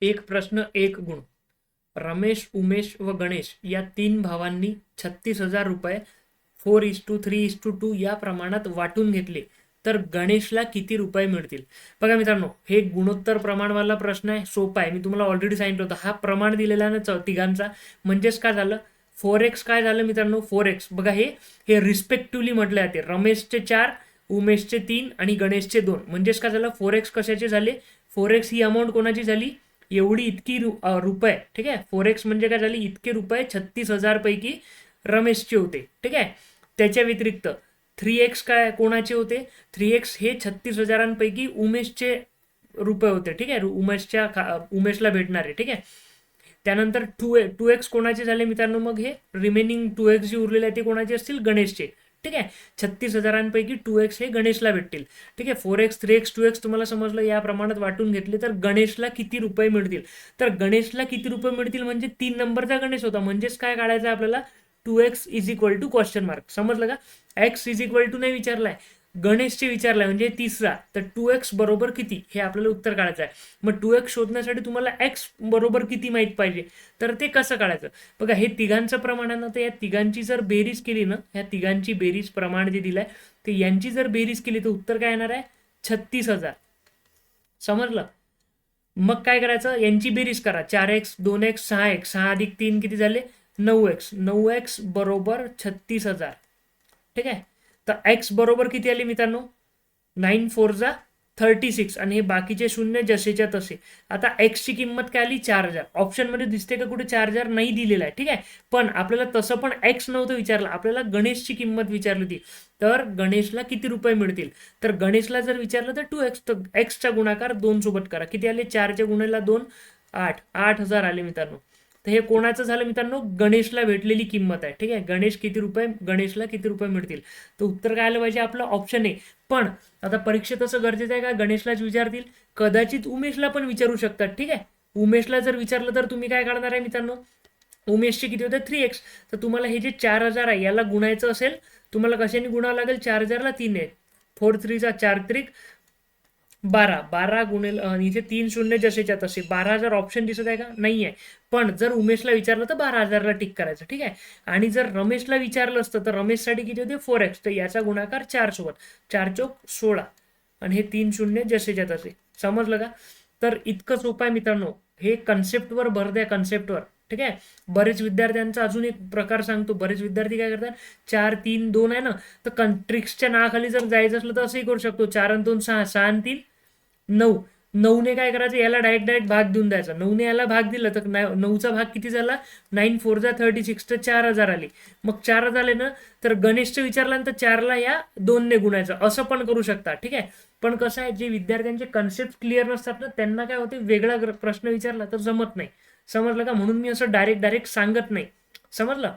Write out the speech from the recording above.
एक प्रश्न एक गुण. रमेश उमेश व गणेश या तीन भावांनी छत्तीस हजार रुपये four is to three is to two या प्रमाणात वाटून घेतले. तर गणेशला किती रुपये मिळतील? बघा मित्रांनो हे गुणोत्तर प्रमाणवाला प्रश्न आहे सोपा आहे. मी तुम्हाला ऑलरेडी सांगितलं होतं. हा प्रमाण दिलेला ना चौ- तिघांचा. म्हणजेच काय झालं? फोर एक्स काय झालं मित्रांनो? फोर एक्स बघा हे हे रिस्पेक्टिव्हली म्हटलं जाते. रमेशचे चार उमेशचे तीन आणि गणेशचे दोन. म्हणजेच काय झालं? फोर एक्स कशाचे झाले? फोर एक्स ही अमाऊंट कोणाची झाली? एवढी इतकी रु- रुपये ठीक आहे? फोर एक्स म्हणजे काय झाली? इतके रुपये छत्तीस हजार पैकी रमेशचे होते ठीक आहे? त्याच्या व्यतिरिक्त थ्री एक्स काय कोणाचे होते? थ्री एक्स हे छत्तीस हजारांपैकी उमेशचे रुपये होते ठीक आहे? उमेशच्या खा उमेशला भेटणारे ठीक आहे? त्यानंतर टू ए टू एक्स कोणाचे झाले मित्रांनो? मग हे रिमेनिंग टू एक्स जे उरलेले आहे ते कोणाचे असतील? गणेशचे. ठीक आहे? छत्तीस हजारांपैकी टू एक्स हे गणेशला भेटतील. ठीक आहे? Four X three X two X तुम्हाला समजलं या प्रमाणात वाटून घेतले तर गणेशला किती रुपये मिळतील? तर गणेशला किती रुपये मिळतील म्हणजे तीन नंबरचा गणेश होता. म्हणजेच काय काढायचं आपल्याला? Two X is equal to question mark समजलं का? एक्स इज इक्वल टू नाही विचारलाय. गणेशचे विचारलाय म्हणजे तिसरा तर टू एक्स बरोबर किती? हे आपल्याला उत्तर काढायचं आहे. मग टू एक्स शोधण्यासाठी तुम्हाला एक्स बरोबर किती माहीत पाहिजे? तर ते कसं काढायचं? बघा हे तिघांचं प्रमाण आहे ना तर या तिघांची जर बेरीज केली ना ह्या तिघांची बेरीज प्रमाण जे दिलंय तर यांची जर बेरीज केली तर उत्तर काय येणार आहे? छत्तीस हजार. समजलं? मग काय करायचं? यांची बेरीज करा. चार एक्स दोन एक्स सहा एक्स सहा अधिक तीन किती झाले? नऊ एक्स नऊ एक्स बरोबर छत्तीस हजार. ठीक आहे? तर एक्स बरोबर किती आली मित्रांनो? नाईन फोरचा थर्टी सिक्स. आणि हे बाकीचे शून्य जसेच्या तसे. आता एक्सची किंमत काय आली? चार हजार. ऑप्शनमध्ये दिसते का कुठे चार हजार? नाही दिलेला आहे. ठीक आहे? पण आपल्याला तसं पण एक्स नव्हतं विचारलं. आपल्याला गणेशची किंमत विचारली होती. तर गणेशला किती रुपये मिळतील? तर गणेशला जर विचारलं तर टू एक्स तर एक्सचा गुणाकार दोन सोबत करा. किती आले? चारच्या गुणाला दोन आठ. आठ हजार आले मित्रांनो. तर हे कोणाचं झालं मित्रांनो? गणेशला भेटलेली किंमत आहे. ठीक आहे? गणेश किती रुपये गणेशला किती रुपये मिळतील? तर उत्तर काय आलं पाहिजे आपलं ऑप्शन आहे पण आता परीक्षेत असं गरजेचं आहे का? गणेशलाच विचारतील कदाचित उमेशला पण विचारू शकतात. ठीक आहे? उमेशला जर विचारलं तर तुम्ही काय काढणार आहे मित्रांनो? उमेशचे किती होते? थ्री एक्स तर तुम्हाला हे जे चार हजार आहे याला गुणायचं असेल तुम्हाला कशाने गुणावं लागेल? चार हजारला तीन आहे फोर थ्रीचा चार त्रिक. बारा बारा गुणेल इथे तीन शून्य जसेच्या तसे बारा हजार ऑप्शन दिसत आहे का? नाही आहे पण जर उमेशला विचारलं तर बारा हजारला टिक करायचं ठीक आहे? आणि जर रमेशला विचारलं असतं तर रमेशसाठी किती होते? फोर एक्स तर याचा गुणाकार चार सोबत. चार चौक सोळा. आणि हे तीन शून्य जसेच्या तसे समजलं का? तर इतकं सोपं आहे मित्रांनो. हे कन्सेप्टवर भर द्या कन्सेप्टवर ठीक आहे? बरेच विद्यार्थ्यांचा अजून एक प्रकार सांगतो. बरेच विद्यार्थी काय करतात? चार तीन दोन आहे ना? तर कंट्रिक्सच्या नावाखाली जर जायचं असलं तर असंही करू शकतो. चार आणि दोन सहा. सहा आणि तीन नऊ. नऊने काय करायचं? याला डायरेक्ट डायरेक्ट भाग देऊन द्यायचा. नऊने याला भाग दिला तर नऊचा भाग किती झाला? नाईन फोर जा थर्टी सिक्स तर चार हजार आले. मग चार हजार आले ना तर गणेशचं विचारल्यानंतर चारला या दोनने गुणायचं. असं पण करू शकता. ठीक आहे? पण कसं आहे जे विद्यार्थ्यांचे कन्सेप्ट क्लिअर नसतात ना त्यांना काय होते? वेगळा प्रश्न विचारला तर जमत नाही. समजलं का? म्हणून मी असं डायरेक्ट डायरेक्ट सांगत नाही. समजलं?